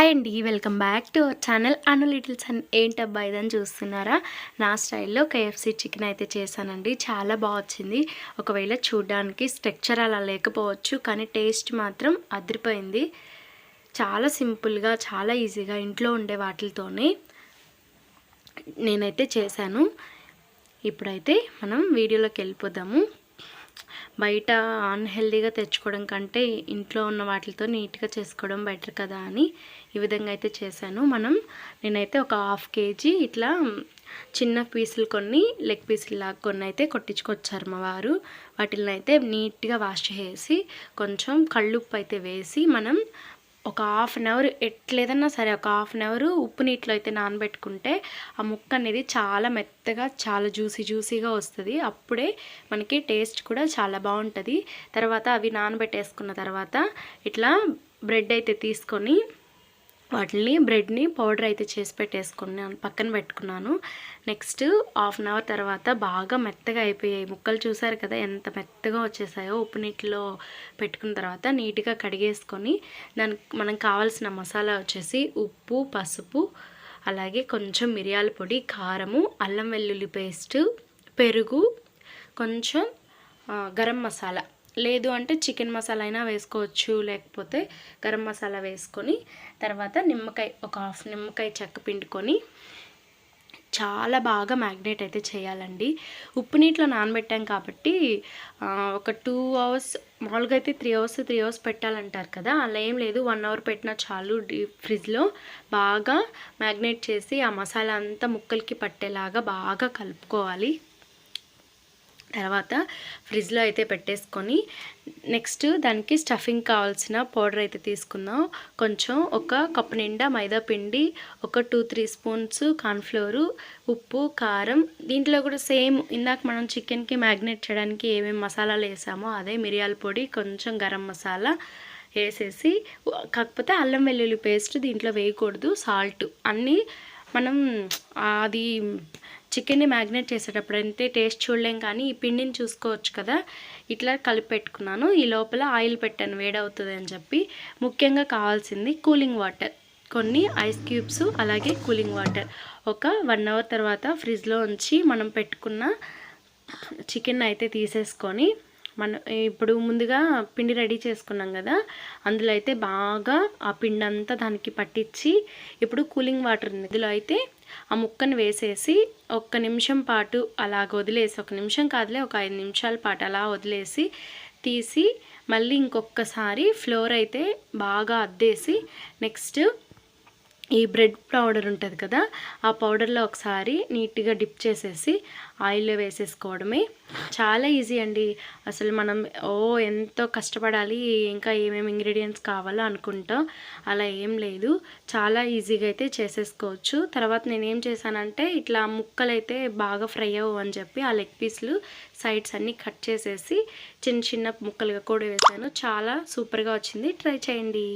Hi అండి welcome back to our channel Anu little son ఏంటబ్బా ఇదని చూస్తున్నారా? నా స్టైల్లో కేఎఫ్సీ చికెన్ అయితే చేశానండి. చాలా బాగా వచ్చింది ఒకవేళ చూడడానికి స్ట్రక్చర్ అలా లేకపోవచ్చు కానీ టేస్ట్ మాత్రం అదిరిపోయింది. చాలా సింపుల్గా చాలా ఈజీగా ఇంట్లో ఉండే వాటితోనే నేనైతే చేశాను. ఇప్పుడైతే మనం వీడియోలోకి వెళ్ళిపోదాము. బయట అన్హెల్దీగా తెచ్చుకోవడం కంటే ఇంట్లో ఉన్న వాటితో నీట్గా చేసుకోవడం బెటర్ కదా అని ఈ విధంగా అయితే చేశాను. మనం నేనైతే ఒక హాఫ్ కేజీ ఇట్లా చిన్న పీసులు కొన్ని లెగ్ పీసులు లాగా కొన్ని అయితే కొట్టించుకొచ్చారు మా వారు. వాటిని అయితే నీట్గా వాష్ చేసి కొంచెం కళ్ళుప్పు అయితే వేసి మనం ఒక హాఫ్ అన్ అవర్ ఎట్లేదన్నా సరే ఒక హాఫ్ అన్ అవర్ ఉప్పు నీటిలో అయితే నానబెట్టుకుంటే ఆ ముక్క అనేది చాలా మెత్తగా చాలా జ్యూసీ జ్యూసీగా వస్తుంది. అప్పుడే మనకి టేస్ట్ కూడా చాలా బాగుంటుంది. తర్వాత అవి నానబెట్టేసుకున్న తర్వాత ఇట్లా బ్రెడ్ అయితే తీసుకొని వాటిని బ్రెడ్ని పౌడర్ అయితే చేసి పెట్టేసుకున్నాను పక్కన పెట్టుకున్నాను. నెక్స్ట్ హాఫ్ అన్ అవర్ తర్వాత బాగా మెత్తగా అయిపోయాయి. ముక్కలు చూసారు కదా ఎంత మెత్తగా వచ్చేసాయో ఉప్పు నీటిలో పెట్టుకున్న తర్వాత నీట్గా కడిగేసుకొని దానికి మనం కావాల్సిన మసాలా వచ్చేసి ఉప్పు పసుపు అలాగే కొంచెం మిరియాల పొడి కారము అల్లం వెల్లుల్లి పేస్ట్ పెరుగు కొంచెం గరం మసాలా. లేదు అంటే చికెన్ మసాలా అయినా వేసుకోవచ్చు లేకపోతే గరం మసాలా వేసుకొని తర్వాత నిమ్మకాయ ఒక హాఫ్ నిమ్మకాయ చెక్క పిండుకొని చాలా బాగా మ్యాగ్నేట్ అయితే చేయాలండి. ఉప్పు నీటిలో నానబెట్టాం కాబట్టి ఒక టూ అవర్స్ మామూలుగా అయితే త్రీ అవర్స్ త్రీ అవర్స్ పెట్టాలంటారు కదా అలా ఏం లేదు. వన్ అవర్ పెట్టినా చాలు డీప్ ఫ్రిడ్జ్లో. బాగా మ్యాగ్నేట్ చేసి ఆ మసాలా అంతా ముక్కలకి పట్టేలాగా బాగా కలుపుకోవాలి. తర్వాత ఫ్రిడ్జ్లో అయితే పెట్టేసుకొని నెక్స్ట్ దానికి స్టఫింగ్ కావాల్సిన పౌడర్ అయితే తీసుకుందాం. కొంచెం ఒక కప్పు నిండా మైదా పిండి ఒక టూ త్రీ స్పూన్స్ కార్న్ఫ్లోరు ఉప్పు కారం. దీంట్లో కూడా సేమ్ ఇందాక మనం చికెన్కి మ్యాగ్నేట్ చేయడానికి ఏమేమి మసాలాలు వేసామో అదే మిరియాల పొడి కొంచెం గరం మసాలా వేసేసి కాకపోతే అల్లం వెల్లుల్లి పేస్ట్ దీంట్లో వేయకూడదు సాల్ట్. అన్నీ మనం అది చికెన్ని మ్యాగ్నేట్ చేసేటప్పుడు అంటే టేస్ట్ చూడలేం కానీ ఈ పిండిని చూసుకోవచ్చు కదా. ఇట్లా కలిపి పెట్టుకున్నాను. ఈ లోపల ఆయిల్ పెట్టాను వేడవుతుంది అని చెప్పి. ముఖ్యంగా కావాల్సింది కూలింగ్ వాటర్. కొన్ని ఐస్ క్యూబ్స్ అలాగే కూలింగ్ వాటర్. ఒక వన్ అవర్ తర్వాత ఫ్రిడ్జ్లో ఉంచి మనం పెట్టుకున్న చికెన్ అయితే తీసేసుకొని మన ఇప్పుడు ముందుగా పిండి రెడీ చేసుకున్నాం కదా. అందులో అయితే బాగా ఆ పిండి అంతా దానికి పట్టించి ఇప్పుడు కూలింగ్ వాటర్ ఉంది. ఇందులో అయితే ఆ ముక్కను వేసేసి ఒక్క నిమిషం పాటు అలాగ వదిలేసి ఒక నిమిషం కాదులే ఒక ఐదు నిమిషాల పాటు అలా వదిలేసి తీసి మళ్ళీ ఇంకొకసారి ఫ్లోర్ అయితే బాగా అద్దేసి నెక్స్ట్ ఈ బ్రెడ్ పౌడర్ ఉంటుంది కదా ఆ పౌడర్లో ఒకసారి నీట్గా డిప్ చేసేసి ఆయిల్లో వేసేసుకోవడమే. చాలా ఈజీ అండి. అసలు మనం ఓ ఎంతో కష్టపడాలి ఇంకా ఏమేమి ఇంగ్రీడియంట్స్ కావాలో అనుకుంటాం. అలా ఏం లేదు. చాలా ఈజీగా అయితే చేసేసుకోవచ్చు. తర్వాత నేనేం చేశానంటే ఇట్లా ముక్కలు అయితే బాగా ఫ్రై అవ్వు అని చెప్పి ఆ లెగ్ పీస్లు సైడ్స్ అన్నీ కట్ చేసేసి చిన్న చిన్న ముక్కలుగా కూడా వేసాను. చాలా సూపర్గా వచ్చింది. ట్రై చేయండి.